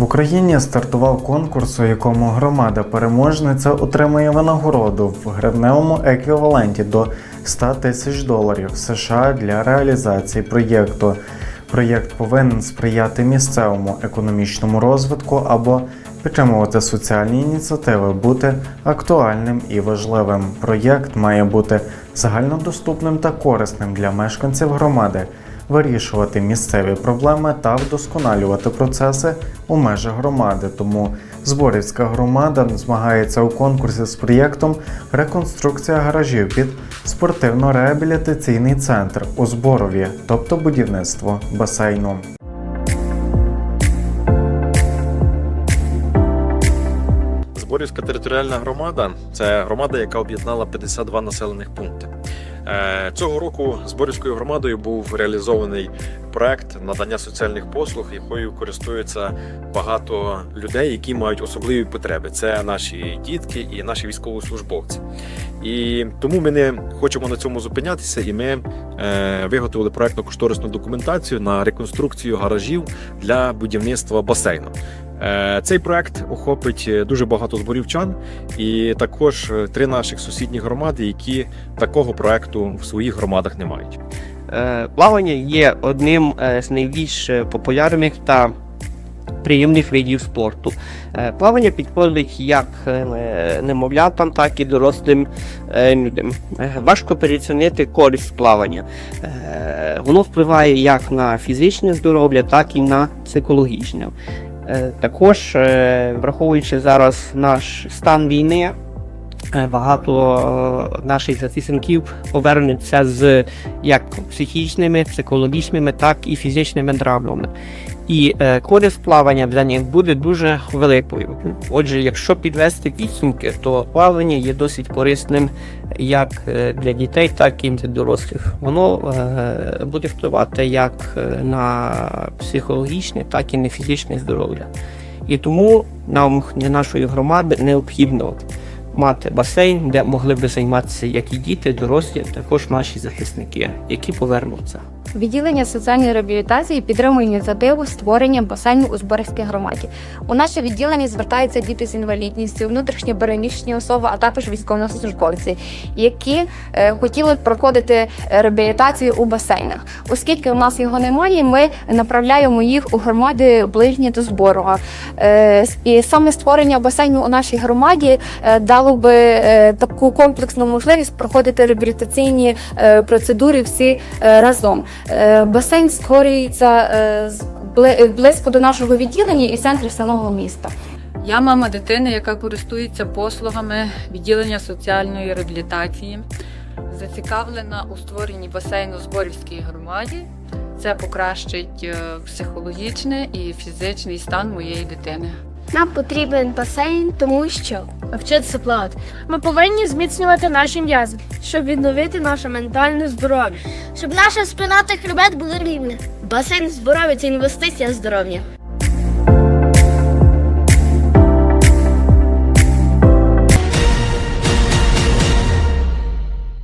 В Україні стартував конкурс, у якому громада переможниця отримує винагороду в гривневому еквіваленті до 100 тисяч доларів США для реалізації проєкту. Проєкт повинен сприяти місцевому економічному розвитку або підтримувати соціальні ініціативи, бути актуальним і важливим. Проєкт має бути загальнодоступним та корисним для мешканців громади, вирішувати місцеві проблеми та вдосконалювати процеси у межах громади. Тому Зборівська громада змагається у конкурсі з проєктом Реконструкція гаражів під спортивно-реабілітаційний центр у Зборові, тобто будівництво басейну. Зборівська територіальна громада це громада, яка об'єднала 52 населених пункти. Е, Цього року Зборівською громадою був реалізований проект надання соціальних послуг, якою користуються багато людей, які мають особливі потреби. Це наші дітки і наші військовослужбовці. І тому ми не хочемо на цьому зупинятися, і ми е, виготовили проектну кошторисну документацію на реконструкцію гаражів для будівництва басейну. Е, Цей проект охопить е, дуже багато зборівчан, і також е, три наших сусідніх громади, які такого проекту в своїх громадах не мають. Плавання є одним з найбільш популярних та приємних видів спорту. Плавання підходить як немовлятам, так і дорослим людям. Важко переоцінити користь плавання. Воно впливає як на фізичне здоров'я, так і на психологічне. Е, Також, е, враховуючи зараз наш стан війни, багато е, наших захисників повернуться з як психічними, психологічними, так і фізичними травмами. І е, користь плавання для них буде дуже великою. Отже, якщо підвести підсумки, то плавання є досить корисним як е, для дітей, так і для дорослих. Воно е, буде впливати як е, на психологічне, так і на фізичне здоров'я. І тому нам для нашої громади необхідно мати басейн, де могли би займатися як і діти, дорослі, також наші захисники, які повернуться. Відділення соціальної реабілітації підтримує ініціативу створення басейну у Зборівській громаді. У наше відділення звертаються діти з інвалідністю, внутрішньо переміщені особи, а також військовослужбовці, які е, хотіли проходити реабілітацію у басейнах. Оскільки у нас його немає, ми направляємо їх у громади ближні до Зборова. Е, і саме створення басейну у нашій громаді е, дало би таку комплексну можливість проходити реабілітаційні процедури всі разом. Е, Басейн створюється е, з- бли- близько до нашого відділення і центрів самого міста. Я мама дитини, яка користується послугами відділення соціальної реабілітації, зацікавлена у створенні басейну Зборівській громаді. Це покращить е, психологічний і фізичний стан моєї дитини. Нам потрібен басейн, тому що вчитися плавати. Ми повинні зміцнювати наші м'язи, щоб відновити наше ментальне здоров'я. щоб наша спина та хребет були рівні. Басейн здоров'я це інвестиція здоров'я.